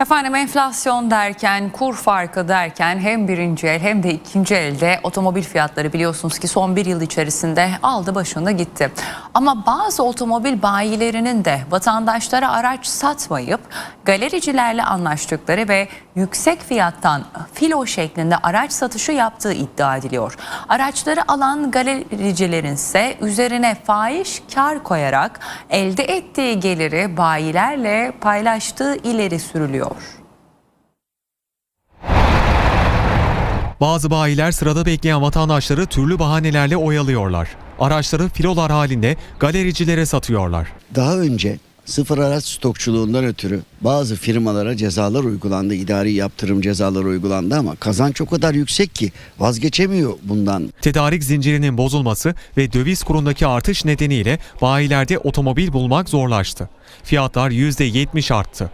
Efendim enflasyon derken, kur farkı derken hem birinci el hem de ikinci elde otomobil fiyatları biliyorsunuz ki son bir yıl içerisinde aldı başını gitti. Ama bazı otomobil bayilerinin de vatandaşlara araç satmayıp galericilerle anlaştıkları ve yüksek fiyattan filo şeklinde araç satışı yaptığı iddia ediliyor. Araçları alan galericilerin ise üzerine fahiş kar koyarak elde ettiği geliri bayilerle paylaştığı ileri sürülüyor. Bazı bayiler sırada bekleyen vatandaşları türlü bahanelerle oyalıyorlar. Araçları filolar halinde galericilere satıyorlar. Daha önce sıfır araç stokçuluğundan ötürü bazı firmalara cezalar uygulandı, idari yaptırım cezaları uygulandı ama kazanç o kadar yüksek ki vazgeçemiyor bundan. Tedarik zincirinin bozulması ve döviz kurundaki artış nedeniyle bayilerde otomobil bulmak zorlaştı. Fiyatlar %70 arttı.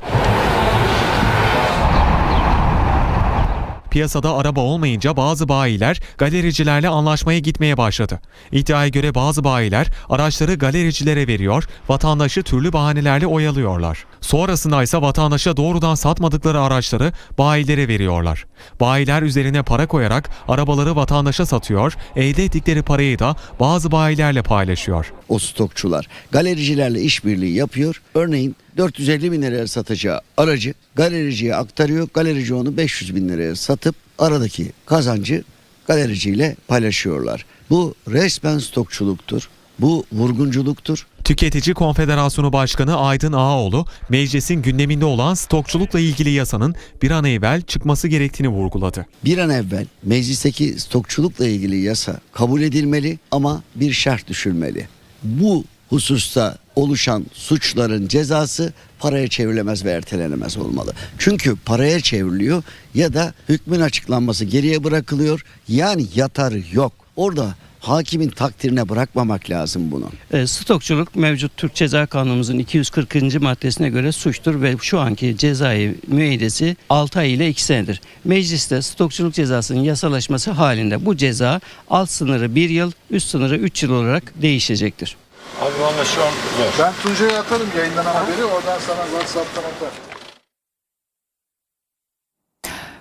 Piyasada araba olmayınca bazı bayiler galericilerle anlaşmaya gitmeye başladı. İddiaya göre bazı bayiler araçları galericilere veriyor, vatandaşı türlü bahanelerle oyalıyorlar. Sonrasında ise vatandaşa doğrudan satmadıkları araçları bayilere veriyorlar. Bayiler üzerine para koyarak arabaları vatandaşa satıyor, elde ettikleri parayı da bazı bayilerle paylaşıyor. O stokçular galericilerle işbirliği yapıyor. Örneğin 450 bin liraya satacağı aracı galericiye aktarıyor. Galerici onu 500 bin liraya satıp aradaki kazancı galericiyle paylaşıyorlar. Bu resmen stokçuluktur. Bu vurgunculuktur. Tüketici Konfederasyonu Başkanı Aydın Ağaoğlu, meclisin gündeminde olan stokçulukla ilgili yasanın bir an evvel çıkması gerektiğini vurguladı. Bir an evvel meclisteki stokçulukla ilgili yasa kabul edilmeli ama bir şart düşülmeli. Bu hususta oluşan suçların cezası paraya çevrilemez ve ertelenemez olmalı. Çünkü paraya çevriliyor ya da hükmün açıklanması geriye bırakılıyor. Yani yatarı yok. Orada hakimin takdirine bırakmamak lazım bunu. E, stokçuluk mevcut Türk Ceza Kanunumuzun 240. maddesine göre suçtur ve şu anki cezai müeyyidesi 6 ay ile 2 senedir. Mecliste stokçuluk cezasının yasalaşması halinde bu ceza alt sınırı 1 yıl, üst sınırı 3 yıl olarak değişecektir. Abi valla şu an zor. Ben Tuncay'a atarım yayınlanan haberi oradan sana WhatsApp'tan atar.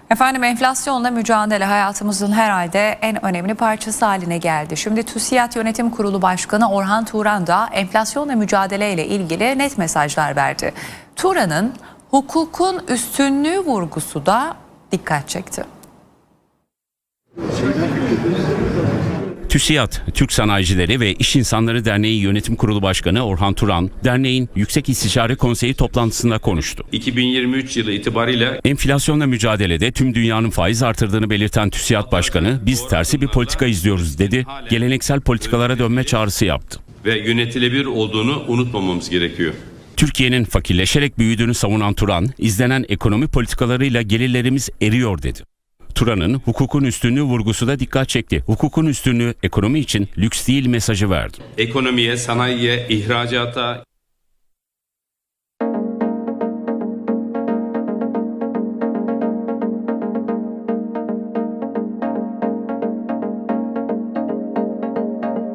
Efendim enflasyonla mücadele hayatımızın herhalde en önemli parçası haline geldi. Şimdi TÜSİAD Yönetim Kurulu Başkanı Orhan Turan da enflasyonla mücadeleyle ilgili net mesajlar verdi. Turan'ın hukukun üstünlüğü vurgusu da dikkat çekti. TÜSİAD, Türk Sanayicileri ve İş İnsanları Derneği Yönetim Kurulu Başkanı Orhan Turan, derneğin Yüksek İstişare Konseyi toplantısında konuştu. 2023 yılı itibariyle Enflasyonla mücadelede tüm dünyanın faiz artırdığını belirten TÜSİAD Başkanı, biz tersi bir politika izliyoruz dedi, geleneksel politikalara dönme çağrısı yaptı. ve yönetilebilir olduğunu unutmamamız gerekiyor. Türkiye'nin fakirleşerek büyüdüğünü savunan Turan, izlenen ekonomi politikalarıyla gelirlerimiz eriyor dedi. Turan'ın hukukun üstünlüğü vurgusu da dikkat çekti. Hukukun üstünlüğü ekonomi için lüks değil mesajı verdi. Ekonomiye, sanayiye, ihracata